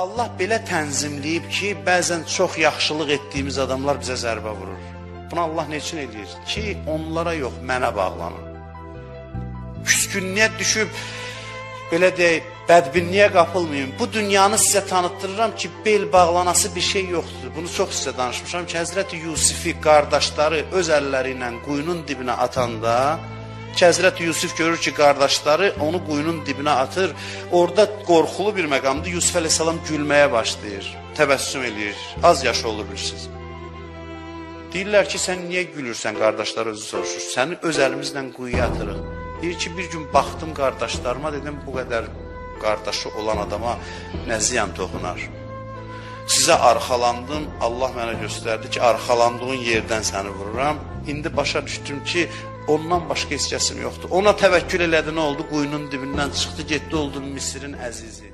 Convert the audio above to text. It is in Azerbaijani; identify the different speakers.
Speaker 1: Allah belə tənzimləyib ki, bəzən çox yaxşılıq etdiyimiz adamlar bizə zərbə vurur. Bunu Allah nə üçün eləyir? Ki, onlara yox, mənə bağlanın. Küskünlüyə düşüb belə deyək, bədbinliyə qapılmayın. Bu dünyanı sizə tanıtdırıram ki, bel bağlanası bir şey yoxdur. Bunu çox sizə danışmışam ki, Həzrəti Yusifi qardaşları öz əlləri ilə quyunun dibinə atanda ki, Həzrəti Yusif görür ki, qardaşları onu quyunun dibinə atır. Orada qorxulu bir məqamda Yusif əleyhissalam gülməyə başlayır, təbəssüm eləyir. Az yaşı olur bilirsiniz. Deyirlər ki, sən niyə gülürsən, qardaşlar özü soruşur. Səni öz əlimizlə quyuya atırıq. Deyir ki, bir gün baxdım qardaşlarıma, dedim bu qədər qardaşı olan adama nə ziyan toxunar. Sizə arxalandım, Allah mənə göstərdi ki, arxalandığın yerdən səni vururam. İndi başa düşdüm ki, ondan başqa heç kəsim yoxdur. Ona təvəkkül elədi, nə oldu? Quyunun dibindən çıxdı, getdi oldu Misirin əzizi.